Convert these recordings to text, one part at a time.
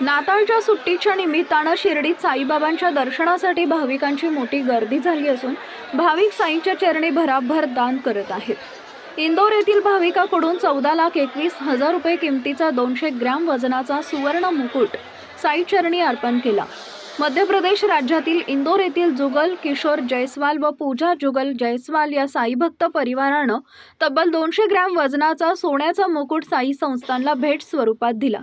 नाताळच्या सुट्टीच्या निमित्तानं शिर्डीत साईबाबांच्या दर्शनासाठी भाविकांची मोठी गर्दी झाली असून भाविक साईंच्या चरणी भराभर दान करत आहेत. इंदोर येथील भाविकाकडून चौदा लाख एकवीस हजार रुपये किमतीचा दोनशे ग्रॅम वजनाचा सुवर्ण मुकुट साई चरणी अर्पण केला. मध्य प्रदेश राज्यातील इंदोर येथील जुगल किशोर जयस्वाल व पूजा जुगल जयस्वाल या साईभक्त परिवारानं तब्बल दोनशे ग्रॅम वजनाचा सोन्याचा मुकुट साई संस्थानला भेट स्वरूपात दिला.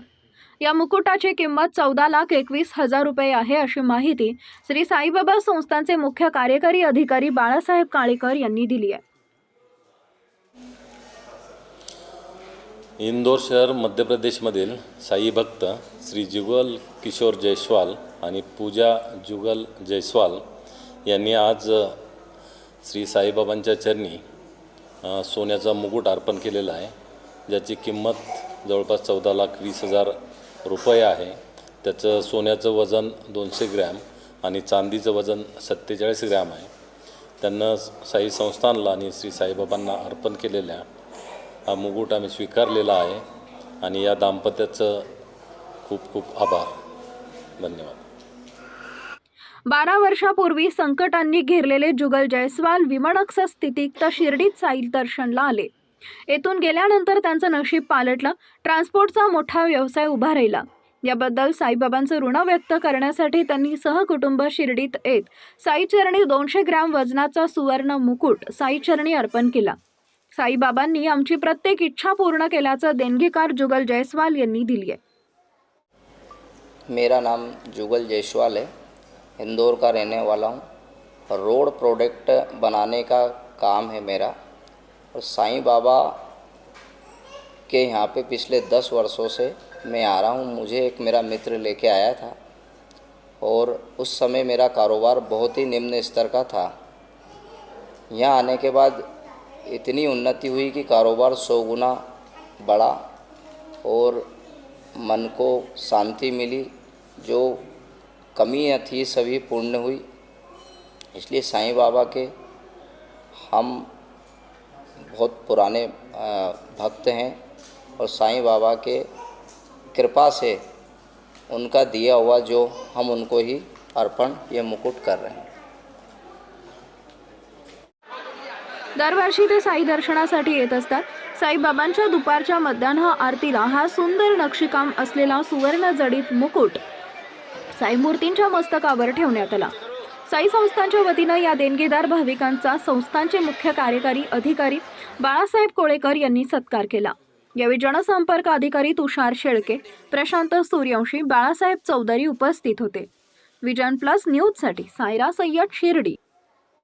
या मुकुटाची किंमत चौदा लाख एकवीस हजार रुपये आहे अशी माहिती श्री साईबाबा संस्थांचे मुख्य कार्यकारी अधिकारी बाळासाहेब काळेकर यांनी दिली आहे. इंदोर शहर मध्य प्रदेशमधील साई भक्त श्री जुगल किशोर जयस्वाल आणि पूजा जुगल जयस्वाल यांनी आज श्री साईबाबांच्या चरणी सोन्याचा मुकुट अर्पण केलेला आहे ज्याची किंमत जवळपास चौदा लाख वीस हजार रुपये आहे. त्याचं सोन्याचं वजन दोनशे ग्रॅम आणि चांदीचं वजन सत्तेचाळीस ग्रॅम आहे. त्यांना साई संस्थानला आणि श्री साईबाबांना अर्पण केलेल्या हा मुगुट आम्ही स्वीकारलेला आहे आणि या दाम्पत्याचं खूप खूप आभार. धन्यवाद. बारा वर्षापूर्वी संकटांनी घेरलेले जुगल जयस्वाल विमणक्ष स्थितीत शिर्डीत साईल दर्शनला आले. येथून गेल्यानंतर त्यांचं नशीब पालटलं ट्रान्सपोर्टचा मोठा व्यवसाय उभा राहिला. याबद्दल साईबाबांचं ऋण व्यक्त करण्यासाठी त्यांनी सहकुटुंब शिर्डीत येत साईचरणी दोनशे ग्रॅम वजनाचा सुवर्ण मुकुट साईचरणी अर्पण केला. साईबाबांनी आमची प्रत्येक इच्छा पूर्ण केल्याचं देणगीकार जुगल जयस्वाल यांनी दिली आहे मेरा नाम जुगल जायसवाल है. इंदौर का रहने वाला हूँ. रोड प्रोडक्ट बनाने का काम है मेरा. और साईं बाबा के यहाँ पे पिछले दस वर्षों से मैं आ रहा हूँ। मुझे एक मेरा मित्र लेके आया था और उस समय मेरा कारोबार बहुत ही निम्न स्तर का था। यहाँ आने के बाद इतनी उन्नति हुई कि कारोबार सौ गुना बढ़ा और मन को शांति मिली, जो कमियाँ थी सभी पूर्ण हुई। इसलिए साईं बाबा के हम बहुत पुराने भक्त हैं और साईं बाबा के कृपा से उनका दिया हुआ जो हम उनको ही अर्पण ये मुकुट कर रहे हैं। दरवर्षी ते साई दर्शनासाठी येत असतात. साईबाबांच्या दुपारच्या मध्यान्ह आरतीला हा सुंदर नक्षीकाम असलेला सुवर्ण जडित मुकुट साईमूर्तींच्या मस्तकावर ठेवण्यात आला. साई संस्थांच्या वतीनं या देणगीदार भाविकांचा संस्थांचे मुख्य कार्यकारी अधिकारी बाळासाहेब कोळेकर यांनी सत्कार केला. यावेळी जनसंपर्क अधिकारी तुषार शेळके प्रशांत सूर्यवंशी बाळासाहेब चौधरी उपस्थित होते. विजन प्लस न्यूजसाठी सायरा सय्यद शिर्डी.